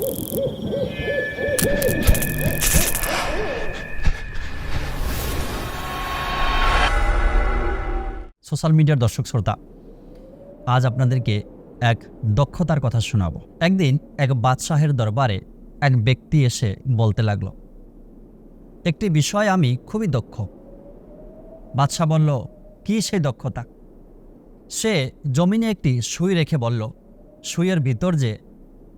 Social মিডিয়ার দর্শক শ্রোতা, আজ আপনাদেরকে এক দক্ষতার কথা শোনাব। একদিন এক বাদশাহের দরবারে এক ব্যক্তি এসে বলতে লাগল, একটি বিষয় আমি খুবই দক্ষ। বাদশাহ বলল, কি সেই দক্ষতা? সে জমিনে একটি সুই রেখে বলল, সুইয়ের ভিতর যে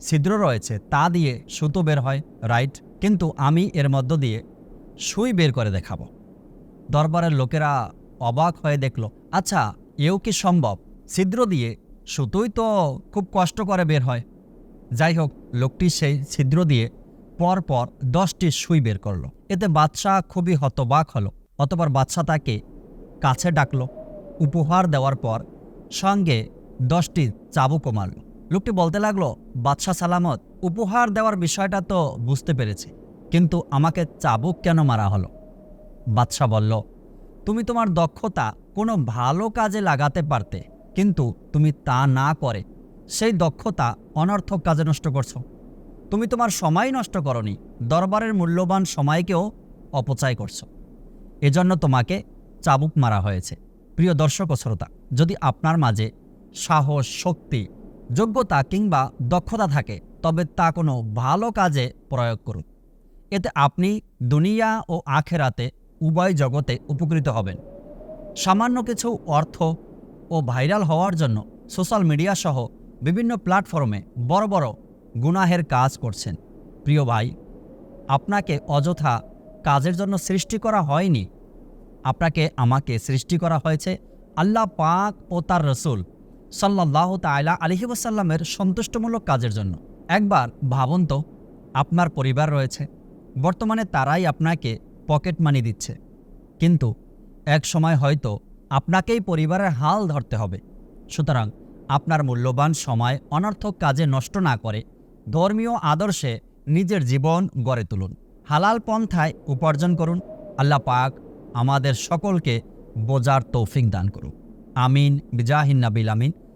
ছিদ্র রয়েছে, তা দিয়ে সুতো বের হয় রাইট কিন্তু আমি এর মধ্য দিয়ে সুই বের করে দেখাবো। দরবারের লোকেরা অবাক হয়ে দেখল আচ্ছা এও কি সম্ভব? ছিদ্র দিয়ে সুতোই তো খুব কষ্ট করে বের হয়। যাই হোক, লোকটি সেই ছিদ্র দিয়ে পর পর দশটি সুই বের করল। এতে বাদশাহ খুবই হতবাক হলো, অতপর বাদশাহ তাকে কাছে ডাকল, উপহার দেওয়ার পর সঙ্গে দশটি চাবুকও মারল। লোকটি বলতে লাগল, বাদশাহ সালামত, উপহার দেওয়ার বিষয়টা তো বুঝতে পেরেছি, কিন্তু আমাকে চাবুক কেন মারা হলো? বাদশাহ বলল, তুমি তোমার দক্ষতা কোনো ভালো কাজে লাগাতে পারতে, কিন্তু তুমি তা না করে সেই দক্ষতা অনর্থক কাজে নষ্ট করছ। তুমি তোমার সময় নষ্ট করনি, দরবারের মূল্যবান সময়কেও অপচয় করছ। এজন্য তোমাকে চাবুক মারা হয়েছে। প্রিয় দর্শক শ্রোতা, যদি আপনার মাঝে সাহস, শক্তি যোগ্যতা কিংবা দক্ষতা থাকে, তবে তা কোনো ভালো কাজে প্রয়োগ করুন। এতে আপনি দুনিয়া ও আখেরাতে উভয় জগতে উপকৃত হবেন। সামান্য কিছু অর্থ ও ভাইরাল হওয়ার জন্য সোশ্যাল মিডিয়া সহ বিভিন্ন প্ল্যাটফর্মে বড় বড় গুনাহের কাজ করছেন। প্রিয় ভাই, আপনাকে অযথা কাজের জন্য সৃষ্টি করা হয়নি? আপনাকে আমাকে সৃষ্টি করা হয়েছে আল্লাহ পাক ও তার রসুল। সাল্লাহ তাইলা আলহি ওসাল্লামের সন্তুষ্টমূলক কাজের জন্য। একবার ভাবুন তো, আপনার পরিবার রয়েছে, বর্তমানে তারাই আপনাকে পকেট মানি দিচ্ছে। কিন্তু এক সময় হয়তো আপনাকেই পরিবারের হাল ধরতে হবে। সুতরাং আপনার মূল্যবান সময় অনর্থক কাজে নষ্ট না করে ধর্মীয় আদর্শে নিজের জীবন গড়ে তুলুন। হালাল পন্থায় উপার্জন করুন। আল্লাহ পাক আমাদের সকলকে বোজার তৌফিক দান করুন আমিন। বিজাহিন নাবিল আমিন।